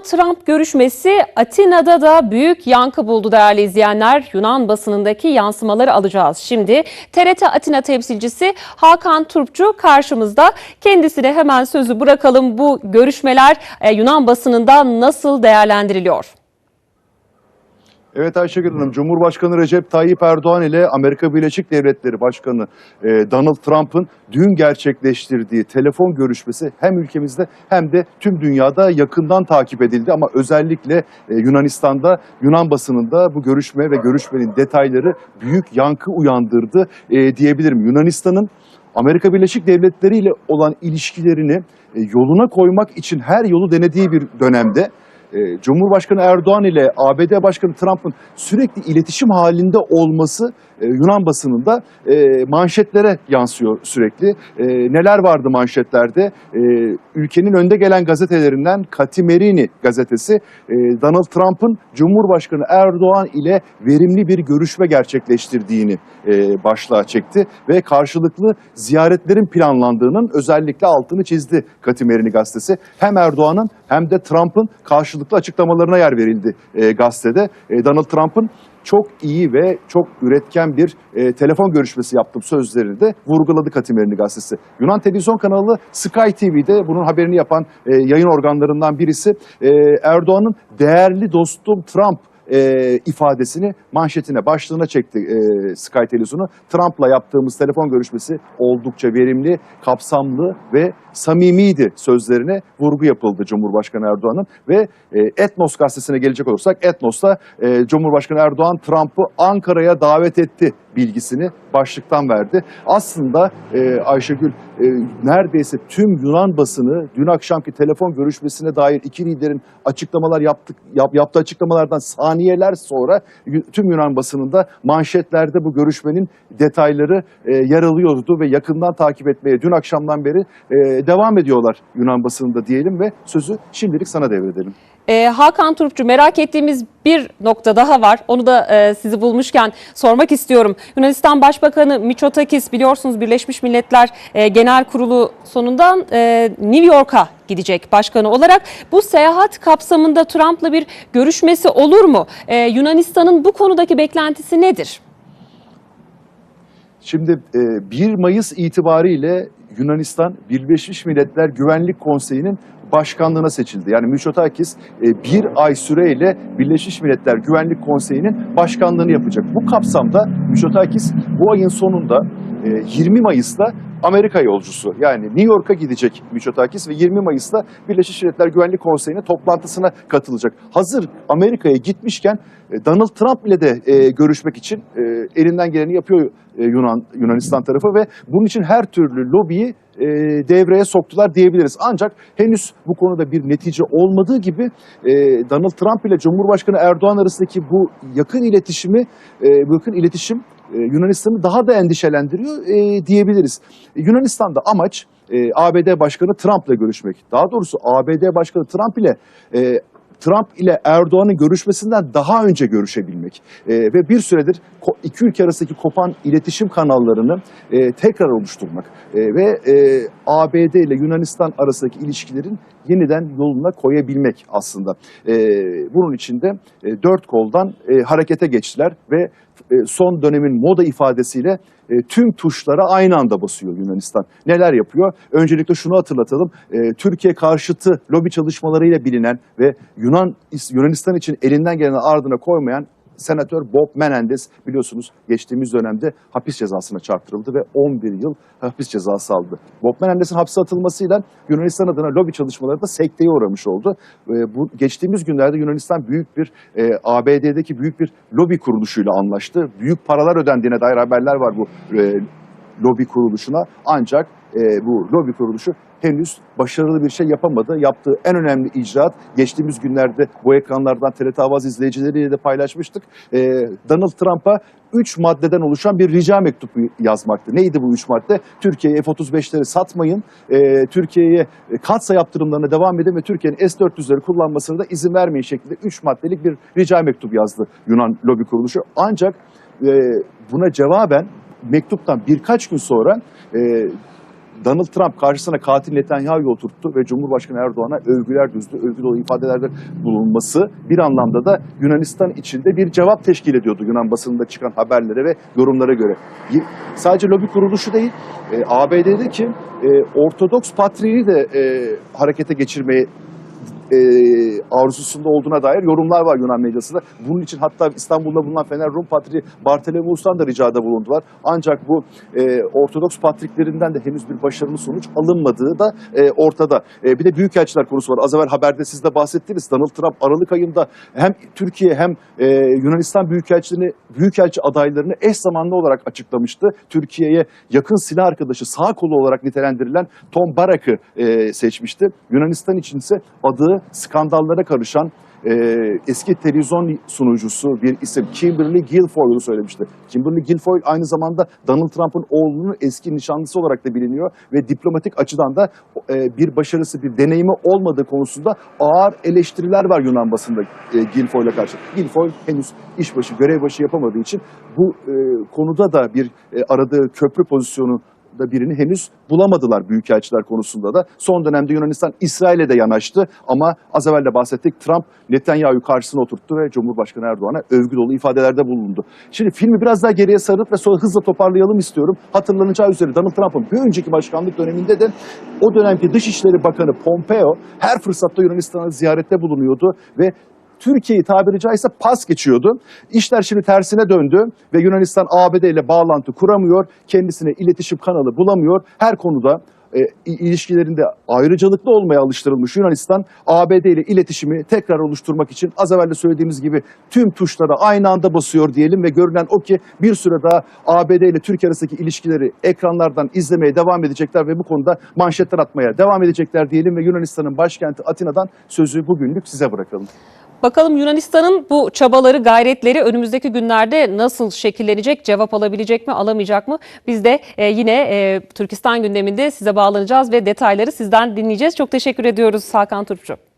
Erdoğan-Trump görüşmesi Atina'da da büyük yankı buldu değerli izleyenler. Yunan basınındaki yansımaları alacağız. Şimdi TRT Atina temsilcisi Hakan Turpçu karşımızda. Kendisine hemen sözü bırakalım. Bu görüşmeler e, Yunan basınında nasıl değerlendiriliyor? Evet Ayşegül Hanım, Cumhurbaşkanı Recep Tayyip Erdoğan ile Amerika Birleşik Devletleri Başkanı e, Donald Trump'ın dün gerçekleştirdiği telefon görüşmesi hem ülkemizde hem de tüm dünyada yakından takip edildi. Ama özellikle e, Yunanistan'da, Yunan basınında bu görüşme ve görüşmenin detayları büyük yankı uyandırdı e, diyebilirim. Yunanistan'ın Amerika Birleşik Devletleri ile olan ilişkilerini yoluna koymak için her yolu denediği bir dönemde e, Cumhurbaşkanı Erdoğan ile ABD Başkanı Trump'ın sürekli iletişim halinde olması e, Yunan basınında e, manşetlere yansıyor sürekli. E, neler vardı manşetlerde? E, ülkenin önde gelen gazetelerinden Katimerini gazetesi e, Donald Trump'ın Cumhurbaşkanı Erdoğan ile verimli bir görüşme gerçekleştirdiğini e, başlığa çekti ve karşılıklı ziyaretlerin planlandığının özellikle altını çizdi Katimerini gazetesi. Hem Erdoğan'ın hem de Trump'ın karşılıklı açıklamalarına yer verildi e, gazetede. E, Donald Trump'ın çok iyi ve çok üretken bir e, telefon görüşmesi yaptım sözlerini de vurguladı Katimerini gazetesi. Yunan televizyon kanalı Sky TV'de bunun haberini yapan e, yayın organlarından birisi e, Erdoğan'ın değerli dostum Trump e, ifadesini manşetine, başlığına çekti e, Sky Televizyonu. Trump'la yaptığımız telefon görüşmesi oldukça verimli, kapsamlı ve samimiydi sözlerine vurgu yapıldı Cumhurbaşkanı Erdoğan'ın. Ve e, Etnos gazetesine gelecek olursak Etnos'ta e, Cumhurbaşkanı Erdoğan Trump'ı Ankara'ya davet etti bilgisini başlıktan verdi. Aslında e, Ayşegül e, neredeyse tüm Yunan basını dün akşamki telefon görüşmesine dair iki liderin açıklamalar yaptık yap, yaptığı açıklamalardan saniyeler sonra tüm Yunan basınında manşetlerde bu görüşmenin detayları e, yer alıyordu ve yakından takip etmeye dün akşamdan beri e, devam ediyorlar Yunan basınında diyelim ve sözü şimdilik sana devredelim. Ee, Hakan Turpçu merak ettiğimiz bir nokta daha var. Onu da e, sizi bulmuşken sormak istiyorum. Yunanistan Başbakanı Mitsotakis biliyorsunuz Birleşmiş Milletler e, Genel Kurulu sonundan e, New York'a gidecek başkanı olarak. Bu seyahat kapsamında Trump'la bir görüşmesi olur mu? E, Yunanistan'ın bu konudaki beklentisi nedir? Şimdi e, 1 Mayıs itibariyle Yunanistan Birleşmiş Milletler Güvenlik Konseyi'nin başkanlığına seçildi. Yani Mitsotakis e, bir ay süreyle Birleşmiş Milletler Güvenlik Konseyi'nin başkanlığını yapacak. Bu kapsamda Mitsotakis bu ayın sonunda e, 20 Mayıs'ta Amerika yolcusu yani New York'a gidecek Mitsotakis ve 20 Mayıs'ta Birleşmiş Milletler Güvenlik Konseyi'nin toplantısına katılacak. Hazır Amerika'ya gitmişken e, Donald Trump ile de e, görüşmek için e, elinden geleni yapıyor e, Yunan Yunanistan tarafı ve bunun için her türlü lobiyi e, devreye soktular diyebiliriz. Ancak henüz bu konuda bir netice olmadığı gibi e, Donald Trump ile Cumhurbaşkanı Erdoğan arasındaki bu yakın iletişimi, e, yakın iletişim Yunanistan'ı daha da endişelendiriyor e, diyebiliriz. Yunanistan'da amaç e, ABD Başkanı Trump'la görüşmek. Daha doğrusu ABD Başkanı Trump ile e, Trump ile Erdoğan'ın görüşmesinden daha önce görüşebilmek E, ve bir süredir iki ülke arasındaki kopan iletişim kanallarını e, tekrar oluşturmak E, ve e, ABD ile Yunanistan arasındaki ilişkilerin yeniden yoluna koyabilmek aslında. E, bunun için de e, dört koldan e, harekete geçtiler ve e, son dönemin moda ifadesiyle e, tüm tuşlara aynı anda basıyor Yunanistan. Neler yapıyor? Öncelikle şunu hatırlatalım. E, Türkiye karşıtı lobi çalışmalarıyla bilinen ve Yunan Yunanistan için elinden geleni ardına koymayan Senatör Bob Menendez biliyorsunuz geçtiğimiz dönemde hapis cezasına çarptırıldı ve 11 yıl hapis cezası aldı. Bob Menendez'in hapse atılmasıyla Yunanistan adına lobi çalışmaları da sekteye uğramış oldu. E, bu geçtiğimiz günlerde Yunanistan büyük bir e, ABD'deki büyük bir lobi kuruluşuyla anlaştı. Büyük paralar ödendiğine dair haberler var bu e, lobi kuruluşuna. Ancak e, bu lobi kuruluşu henüz başarılı bir şey yapamadı. Yaptığı en önemli icraat geçtiğimiz günlerde bu ekranlardan TRT Avaz izleyicileriyle de paylaşmıştık. E, Donald Trump'a 3 maddeden oluşan bir rica mektubu yazmaktı. Neydi bu 3 madde? Türkiye'ye F-35'leri satmayın, e, Türkiye'ye katsa yaptırımlarına devam edin ve Türkiye'nin S-400'leri kullanmasına da izin vermeyin şeklinde 3 maddelik bir rica mektubu yazdı Yunan lobi kuruluşu. Ancak e, buna cevaben mektuptan birkaç gün sonra e, Donald Trump karşısına katil Netanyahu'yu oturttu ve Cumhurbaşkanı Erdoğan'a övgüler düzdü. Övgü dolu ifadelerde bulunması bir anlamda da Yunanistan içinde bir cevap teşkil ediyordu Yunan basınında çıkan haberlere ve yorumlara göre. Sadece lobi kuruluşu değil, e, ABD'deki e, Ortodoks Patriği de e, harekete geçirmeye e, arzusunda olduğuna dair yorumlar var Yunan medyasında. Bunun için hatta İstanbul'da bulunan Fener Rum Patriği Bartolomeos'tan da ricada bulundular. Ancak bu e, Ortodoks patriklerinden de henüz bir başarılı sonuç alınmadığı da e, ortada. E, bir de büyükelçiler konusu var. Az evvel haberde siz de bahsettiniz. Donald Trump Aralık ayında hem Türkiye hem e, Yunanistan büyükelçilerini, büyükelçi adaylarını eş zamanlı olarak açıklamıştı. Türkiye'ye yakın silah arkadaşı sağ kolu olarak nitelendirilen Tom Barak'ı e, seçmişti. Yunanistan için ise skandallara karışan e, eski televizyon sunucusu bir isim Kimberly Guilfoyle'u söylemişti. Kimberly Guilfoyle aynı zamanda Donald Trump'ın oğlunun eski nişanlısı olarak da biliniyor ve diplomatik açıdan da e, bir başarısı, bir deneyimi olmadığı konusunda ağır eleştiriler var Yunan basında e, Guilfoyle'a karşı. Guilfoyle henüz işbaşı, görev başı yapamadığı için bu e, konuda da bir e, aradığı köprü pozisyonu da birini henüz bulamadılar büyükelçiler konusunda da. Son dönemde Yunanistan İsrail'e de yanaştı ama az evvel de bahsettik Trump Netanyahu'yu karşısına oturttu ve Cumhurbaşkanı Erdoğan'a övgü dolu ifadelerde bulundu. Şimdi filmi biraz daha geriye sarıp ve sonra hızla toparlayalım istiyorum. Hatırlanacağı üzere Donald Trump'ın bir önceki başkanlık döneminde de o dönemki Dışişleri Bakanı Pompeo her fırsatta Yunanistan'a ziyarette bulunuyordu ve Türkiye'yi tabiri caizse pas geçiyordu. İşler şimdi tersine döndü ve Yunanistan ABD ile bağlantı kuramıyor, kendisine iletişim kanalı bulamıyor. Her konuda e, ilişkilerinde ayrıcalıklı olmaya alıştırılmış Yunanistan, ABD ile iletişimi tekrar oluşturmak için az evvel de söylediğimiz gibi tüm tuşlara aynı anda basıyor diyelim ve görünen o ki bir süre daha ABD ile Türkiye arasındaki ilişkileri ekranlardan izlemeye devam edecekler ve bu konuda manşetler atmaya devam edecekler diyelim ve Yunanistan'ın başkenti Atina'dan sözü bugünlük size bırakalım. Bakalım Yunanistan'ın bu çabaları, gayretleri önümüzdeki günlerde nasıl şekillenecek, cevap alabilecek mi, alamayacak mı? Biz de e, yine e, Türkistan gündeminde size bağlanacağız ve detayları sizden dinleyeceğiz. Çok teşekkür ediyoruz Hakan Turpçu.